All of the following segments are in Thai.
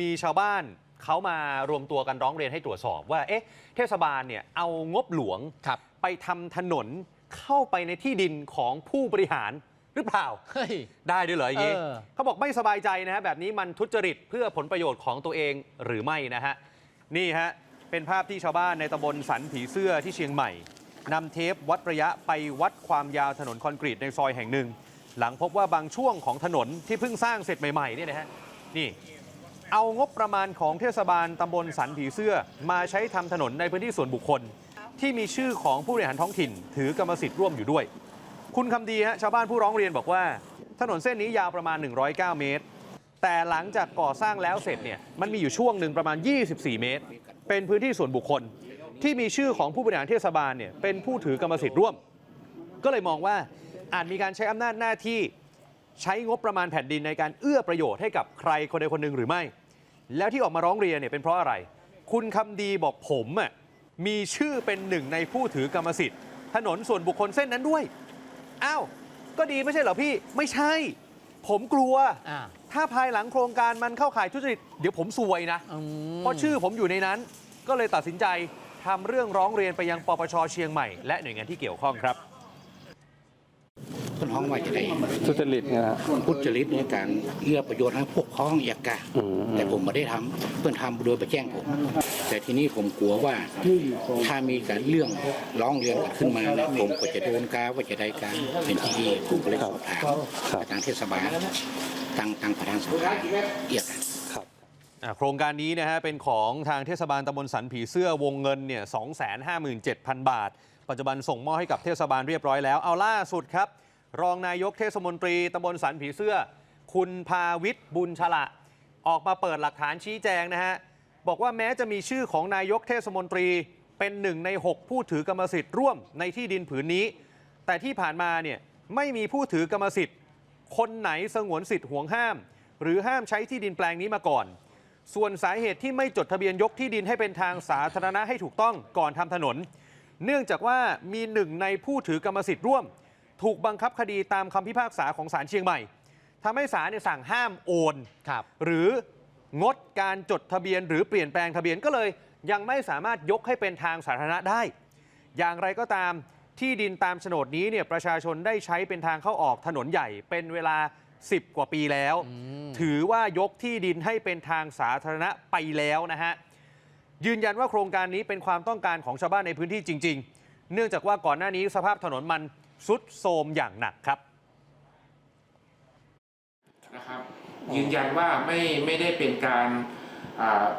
มีชาวบ้านเขามารวมตัวกันร้องเรียนให้ตรวจสอบว่า เอ๊ะ เทศบาลเนี่ยเอางบหลวงครับไปทำถนนเข้าไปในที่ดินของผู้บริหารหรือเปล่าเฮ้ยได้ด้วยเหรออย่างนี้เออเขาบอกไม่สบายใจนะฮะแบบนี้มันทุจริตเพื่อผลประโยชน์ของตัวเองหรือไม่นะฮะ นี่ฮะ เป็นภาพที่ชาวบ้านในตำบลสันผีเสื้อที่เชียงใหม่นำเทปวัดระยะไปวัดความยาวถนนคอนกรีตในซอยแห่งหนึ่ง หลังพบว่าบางช่วงของถนนที่เพิ่งสร้างเสร็จใหม่ๆเนี่ยนะฮะนี่ เอางบประมาณของเทศบาลตำบลสันผีเสื้อ มาใช้ทำถนนในพื้นที่ส่วนบุคคล ที่มีชื่อของผู้บริหารท้องถิ่น ถือกรรมสิทธิ์ร่วมอยู่ด้วย คุณคำดีฮะชาวบ้านผู้ร้องเรียนบอกว่า ถนนเส้นนี้ยาวประมาณ 109 เมตร แต่หลังจากก่อสร้างแล้วเสร็จเนี่ยมันมีอยู่ช่วงหนึ่งประมาณ 24 เมตร เป็นพื้นที่ส่วนบุคคล ที่มีชื่อของผู้บริหารเทศบาลเนี่ยเป็นผู้ถือกรรมสิทธิ์ร่วม ก็เลยมองว่าอาจมีการใช้อำนาจหน้าที่ ใช้งบประมาณแผ่นดินในการเอื้อประโยชน์ให้กับใครคนใดคนหนึ่งหรือไม่ แล้วที่ออกมาร้องเรียนเนี่ยเป็นเพราะอะไร คุณคำดีบอกผมอะมีชื่อเป็นหนึ่งในผู้ถือกรรมสิทธิ์ ถนนส่วนบุคคลเส้นนั้นด้วย อ้าว ก็ดีไม่ใช่เหรอพี่ ไม่ใช่ ผมกลัว อ่า ถ้าภายหลังโครงการมันเข้าข่ายทุจริต เดี๋ยวผมซวยนะ อืม เพราะชื่อผมอยู่ในนั้น ก็เลยตัดสินใจทำเรื่องร้องเรียนไปยังปปชเชียงใหม่ และหน่วยงานที่เกี่ยวข้องครับ เพิ่นห้องว่าจะได้ทุจริตเนี่ยนะพุทธจริตในการเอื้อประโยชน์ให้พวกพ้องอยากกะอืม แต่ผมไม่ได้ทำเพื่อนทำโดยไปแจ้งผม แต่ทีนี้ผมกลัวว่าถ้ามีการเรื่องร้องเรียนเกิดขึ้นมาเนี่ยผมก็จะโดนกาว่าจะได้การเป็นที่ผมก็เลยสอบถามไปทางเทศบาลทางทางประธานสภาเอียกกันอะโครงการนี้นะฮะเป็นของทางเทศบาลตำบลสันผีเสื้อวงเงินเนี่ย257,000 บาท ปัจจุบันส่งมอบให้กับเทศบาลเรียบร้อยแล้ว เอาล่าสุดครับ รองนายกเทศมนตรีตำบลสันผีเสื้อ คุณพาวิทย์บุญฉละ ออกมาเปิดหลักฐานชี้แจงนะฮะ บอกว่าแม้จะมีชื่อของนายกเทศมนตรีเป็นหนึ่งใน 6 ผู้ถือกรรมสิทธิ์ร่วมในที่ดินผืนนี้ แต่ที่ผ่านมาเนี่ยไม่มีผู้ถือกรรมสิทธิ์ คนไหนสงวนสิทธิ์ห่วงห้าม หรือห้ามใช้ที่ดินแปลงนี้มาก่อน ส่วนสาเหตุที่ไม่จดทะเบียนยกที่ดินให้เป็นทางสาธารณะให้ถูกต้องก่อนทำถนน เนื่องจากว่ามีหนึ่งในผู้ถือกรรมสิทธิ์ร่วม ถูกบังคับคดีตามคำพิพากษาของศาลเชียงใหม่ทำให้ศาลเนี่ยสั่งห้ามโอนครับหรืองดการจดทะเบียนหรือเปลี่ยนแปลงทะเบียนก็เลย ยังไม่สามารถยกให้เป็นทางสาธารณะได้ อย่างไรก็ตามที่ดินตามโฉนดนี้เนี่ยประชาชนได้ใช้เป็นทางเข้าออกถนนใหญ่เป็นเวลา 10 กว่าปีแล้ว ถือว่ายกที่ดินให้เป็นทางสาธารณะไปแล้วนะฮะยืนยันว่าโครงการนี้เป็นความต้องการของชาวบ้านในพื้นที่จริง ๆ เนื่องจากว่าก่อนหน้านี้สภาพถนนมัน สุดโทมอย่างหนักครับนะครับ ยืนยันว่าไม่ไม่ได้เป็นการ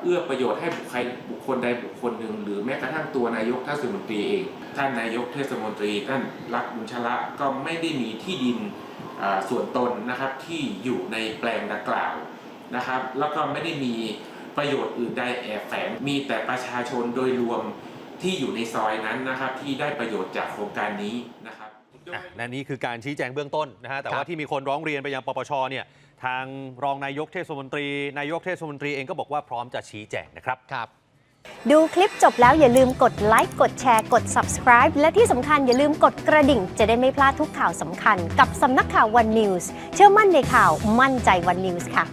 เอื้อประโยชน์ให้บุคคลบุคคลใดบุคคลหนึ่ง หรือแม้กระทั่งตัวนายกเทศมนตรีเอง ท่านนายกเทศมนตรีท่านรักบุญชละก็ไม่ได้มีที่ดินส่วนตนนะครับที่อยู่ในแปลงดังกล่าวนะครับ แล้วก็ไม่ได้มีประโยชน์อื่นใดแอบแฝงมีแต่ประชาชนโดยรวมที่อยู่ในซอยนั้นนะครับ ที่ได้ประโยชน์จากโครงการนี้นะครับ นั่นนี่คือการชี้แจงเบื้องต้นนะฮะแต่ครัว่าบที่มีคนร้องเรียนไปยังปปชเนี่ยทางรองนายกเทศมนตรี นายกเทศมนตรีเองก็บอกว่าพร้อมจะชี้แจงนะครับครับดูคลิปจบแล้วอย่าลืมกดไลค์กดแชร์กด subscribe และที่สำคัญอย่าลืมกดกระดิ่ง จะได้ไม่พลาดทุกข่าวสำคัญ กับสำนักข่าว One News เชื่อมั่นในข่าวมั่นใจ One News ค่ะ